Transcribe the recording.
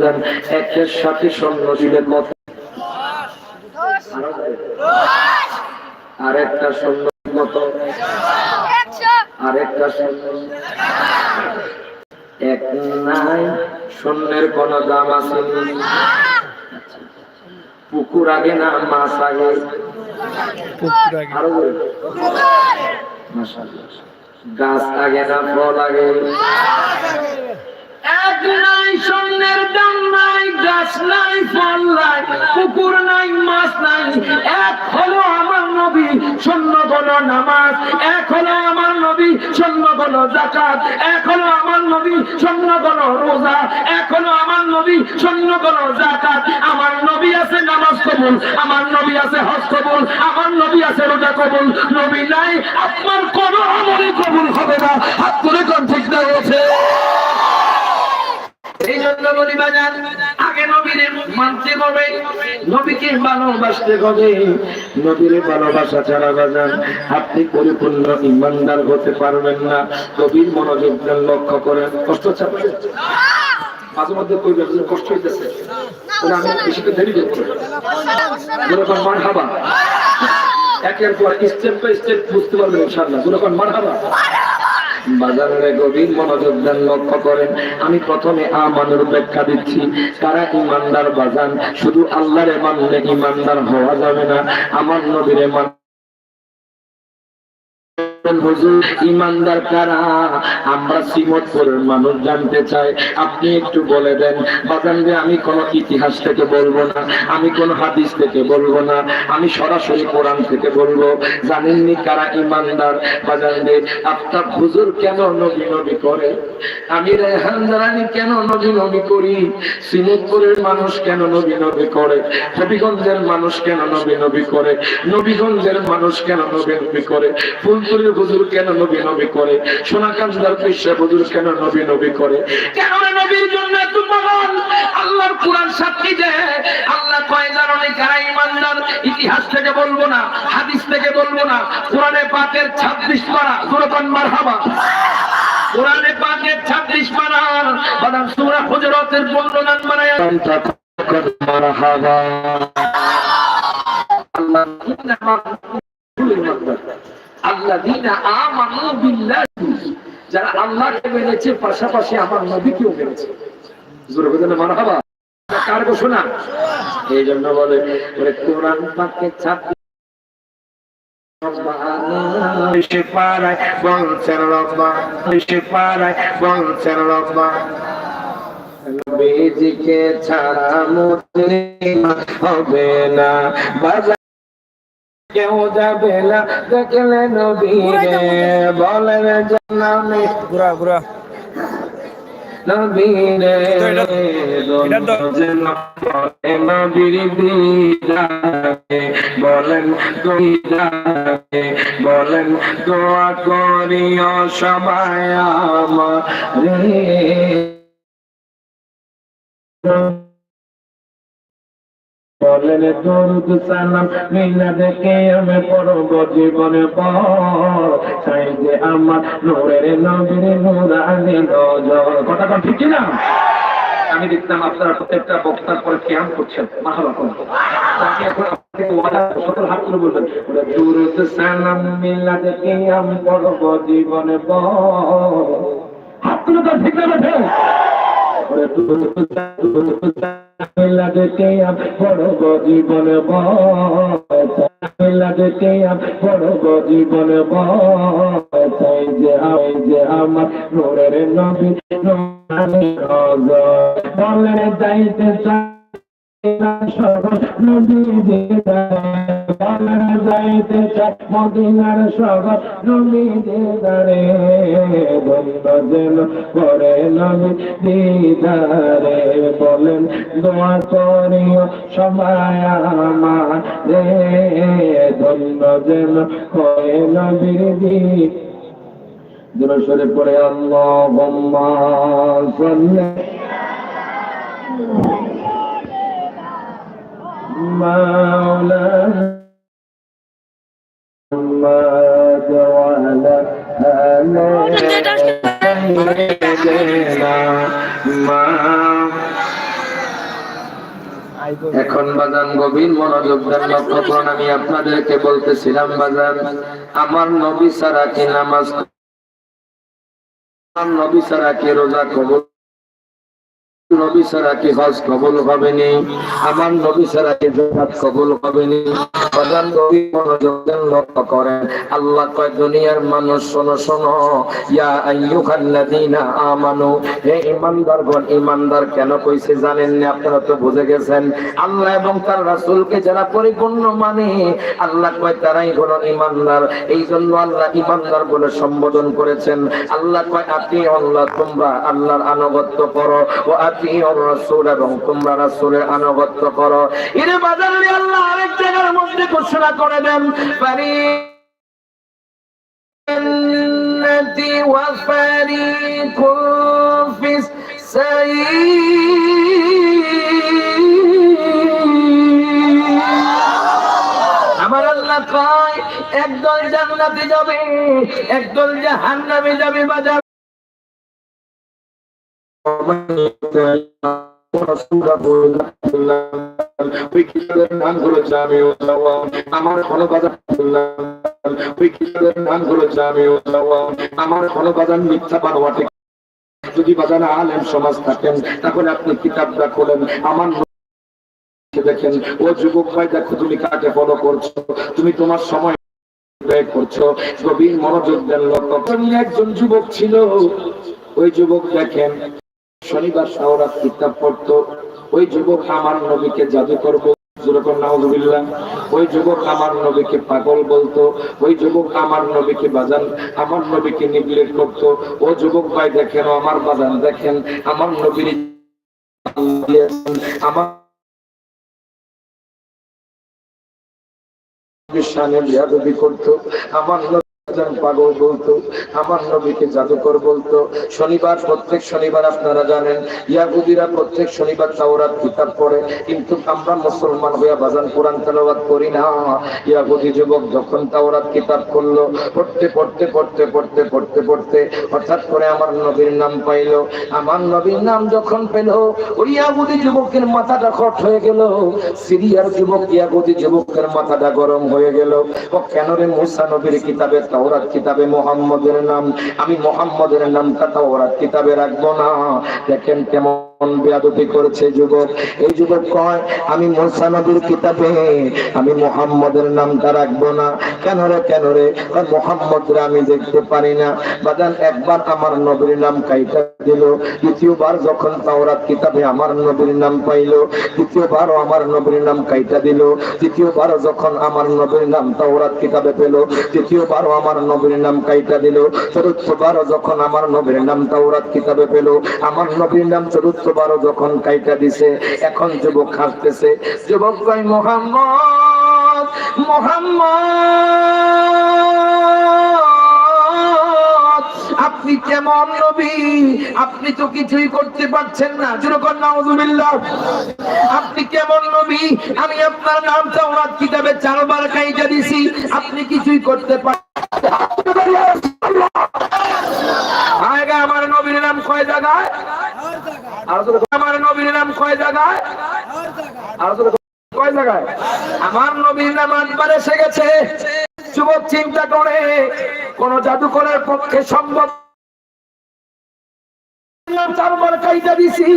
একের সাথে সৈন্য দিলে কত? আরেকটা সৈন্য কত? আরেকটা সৈন্য এক নাই সৈন্যের কোন দাম আছে পুকুর আগে না মাছ আগে? আরও গাছ আগে না ফল আগে? এক নাই, স্বর্ণের দাম নাই, গাছ নাই, ফল নাই, পুকুর নাই, মাছ নাই। এক হলো আমার নবী শূন্য গণ নামাজ। এক হলো আমার নবী শূন্য গণ জাকাত এক হলো আমার নবী শূন্য গণ রোজা। এক হলো আমার নবী শূন্য গণ জাকাত আমার নবী আছে নামাজ কবুল, আমার নবী আছে হজ কবুল, আমার নবী আছে রোজা কবুল। নবী নাই আপনার কোন আমলই কবুল হবে না। হাত তুলে কোন ঠিক না হয়েছে এই জন্য বলি বাজার আগে নবীরে মানতে হবে, নবীকে ভালোবাসতে হবে। নবীরে ভালোবাসা ছাড়া বাজান, আপনি পরিপূর্ণ ইমানদার হতে পারবেন না। নবীর মনোযোগ লক্ষ্য করেন। কষ্ট চাপে মাঝে মধ্যে কষ্ট হইতেছে? আমি যেরকম মার হাবা একের পর স্টেপ বাই স্টেপ বুঝতে পারবেন ইনশাআল্লাহ। যেরকম মার হাবা বাজারে গভীর মনোযোগ দেন, লক্ষ্য করেন, আমি প্রথমে আমানুর ব্যাখ্যা দিচ্ছি। তারা ইমানদার বাজান, শুধু আল্লাহরে মানলে ইমানদার হওয়া যাবে না। আমার নবীরে মান হুজুর, ইমানদার কারা? আমরা শ্রীমতপুরের মানুষ জানতে চাই। আপনি একটু বলে দেন, বাজান যে আমি কোন ইতিহাস থেকে বলব না, আমি কোন হাদিস থেকে বলব না, আমি সরাসরি কোরআন থেকে বলব। জানেননি কারা ইমানদার? বাজান যে আপনার হুজুর কেন নবী নবী করে? আমি রেহান জানানি কেন নবী নবী করি? শ্রীমতপুরের মানুষ কেন নবী নবী করে? হবিগঞ্জের মানুষ কেন নবী নবী করে? নবীগঞ্জের মানুষ কেন নবী নবী করে? ফুলপুরের হুজুর কেন নবী নবী করে? সোনাকান্দার পেশা হুজুর কেন নবী নবী করে? কেন নবীর জন্য এত পাগল আল্লাহর কোরআন সাক্ষী দেয় আল্লাহ কয় জানে কারা ইমানদার ইতিহাস থেকে বলব না হাদিস থেকে বলব না কোরআনে পাকের 26 পারা সুরকান মারহাবা। কোরআনে পাকের 26 পারা বাদাম সূরা হুজুরাতের 15 নাম বানায় মারহাবা। আল্লাযীনা আমানু বিল্লাহি। যারা আল্লাহকে মেনেছে পাশাপাশি আমার নবীকেও মেনেছে। জোরে বলেন মারহাবা। কার ঘোষণা? এই জন্য বলে ওরে কোরআন পাকে ছাত্র সে পাড়ায় বলছেন রব্বা। সে পাড়ায় বলছেন রব্বা। নবীজিকে ছাড়া মুসলিম হবে না। কেউ যাবে না দেখলে নবীরে বলেন জানামে। ঘুরা ঘুরা। নবীর দিদারে বলেন দিদারে বলেন দোয়া করিও সবাই আমার বলেন, দরুদ সালাম মিনা দেখে আমি পড়ব জীবনে পর? চাই যে আমার নূরের নবীর নূরানি নজর। কথা কোন ঠিক কি না আমি দেখতাম আপনারা প্রত্যেকটা বক্তার পরে ক্যাম করছেন। মাহাবা কোন তাকে এখন সালাম মিনা দেখে আমি পড়ব জীবনে পর হাত তুলে তো ঠিক না বেঠে লাগতে পড়ব জীবনে লাগতে পড়ব জীবনে চাই যে আই যে আমার নোরের নবী বলে যাইতে চাই যাইতে চাই মদিনার শহর নবী দিদারে করে নবী দিদারে বলেন দোয়া করিও সবাই আমার ধন্য করে নবীর দিদ দুরসরে পড়ে সাল্লি مولانا محمد وعلى آله سيدنا এখন বাজান গভীর মনোযোগ দেন লক্ষ্য করুন আমি আপনাদেরকে বলতেছিলাম বাজান আমার নবী সারা কি নামাজ আমার নবী সারা কি রোজা কবুল নবী হজ কবুল হবে নি আমার নবী জাকাত কবুল হবে নি প্রধান নবী মনোযোগ দেন, লক্ষ্য করেন। আল্লাহ কয়, দুনিয়ার মানুষ, শোনো শোনো। ইয়া আমানু। হে ঈমানদারগণ, ঈমানদার কেন কইছে জানেন না? আপনারা তো বুঝে গেছেন। আল্লাহ এবং তার রাসূলকে যারা পরিপূর্ণ মানে আল্লাহ কয়, তারাই হলো ঈমানদার। এই জন্য আল্লাহ ঈমানদার বলে সম্বোধন করেছেন। আল্লাহ কয়, আপনি আল্লাহ, তোমরা আল্লাহর আনুগত্য করো। ও রাসূল এবং তোমরা রাসূলের আনুগত্য করো এর বাজারে আল্লাহ আরেক জায়গার মধ্যে ঘোষণা করে দেন পারি وفريق في السعير আমার আল্লাহ কয় একদল জান্নাতে যাবে একদল জাহান্নামে যাবে বাজার ওই কিতাবের ওই যদি বাজারে আলেম সমাজ থাকেন তাহলে আপনি কিতাবটা খোলেন আমার দেখেন ও যুবক ভাই দেখো তুমি কাকে ফলো করছ তুমি তোমার সময় ব্যয় করছ মনোযোগ দেন একজন যুবক ছিল, ওই যুবক দেখেন শনিবার শাহরাত কিতাব পড়তো। ওই যুবক আমার নবীকে জাদু করব। ওই যুবক আমার নবীকে পাগল বলতো। ওই যুবক আমার নবীকে বাজান আমার নবীকে করতো। ও যুবক ভাই দেখেন আমার বাজান দেখেন। আমার নবীর আমার করতো। আমার পাগল বলতো, আমার নবীকে জাদুকর বলতো। শনিবার, প্রত্যেক শনিবার আপনারা জানেন, ইয়াহুদিরা প্রত্যেক শনিবার তাওরাত কিতাব পড়ে, কিন্তু আমরা মুসলমান হইয়া বাজান কোরআন তেলাওয়াত করি না। ইয়াহুদি যুবক যখন তাওরাত কিতাব করল পড়তে পড়তে পড়তে পড়তে পড়তে পড়তে, হঠাৎ করে আমার নবীর নাম পাইলো। আমার নবীর নাম যখন পেল, ওই ইয়াহুদি যুবকের মাথাটা খট হয়ে গেল। সিরিয়ার যুবক, ইয়াহুদি যুবকের মাথাটা গরম হয়ে গেল। ও কেন রে মুসা নবীর কিতাবে তাওরাত কিতাবে মোহাম্মদের নাম। আমি মোহাম্মদের নামটা তাওরাত কিতাবে রাখব না। দেখেন কেমন কয়, আমি মোহাম্মদের নামটা রাখব না। কেন রে কেন রে? আমি দেখতে পারি না। বাদান একবার আমার নবীর নাম কাইটা দিল। দ্বিতীয়বার যখন তাওরাত কিতাবে আমার নবীর নাম পাইলো দ্বিতীয়বারও আমার নবীর নাম কাইটা দিল। তৃতীয়বার যখন আমার নবীর নাম তাওরাত কিতাবে পেল, তৃতীয়বারও আমার নবীর নাম কাইটা দিল। চতুর্থবারও যখন আমার নবীর নাম তাওরাত কিতাবে পেল, আমার নবীর নাম চতুর্থবারও যখন কাইটা দিছে, এখন যুবক হাসতেছে, যুবক কয়, মোহাম্মদ মোহাম্মদ, আপনি কেমন নবী? আপনি তো কিছুই করতে পারছেন না। যেরকম নাউজুবিল্লাহ। আপনি কেমন নবী? আমি আপনার নাম তাওরাত কিতাবে চারবার কাইটা দিছি। আপনি কিছুই করতে আগে আমার নবীর নাম কয় জায়গায়? আমার নবীর নাম কয় জায়গায়? কয় জায়গায়? আমার নবীর নাম আটবার এসে গেছে। যুবক চিন্তা করে, কোন জাদুকরের পক্ষে সম্ভব চারবার কাইটা দিছি।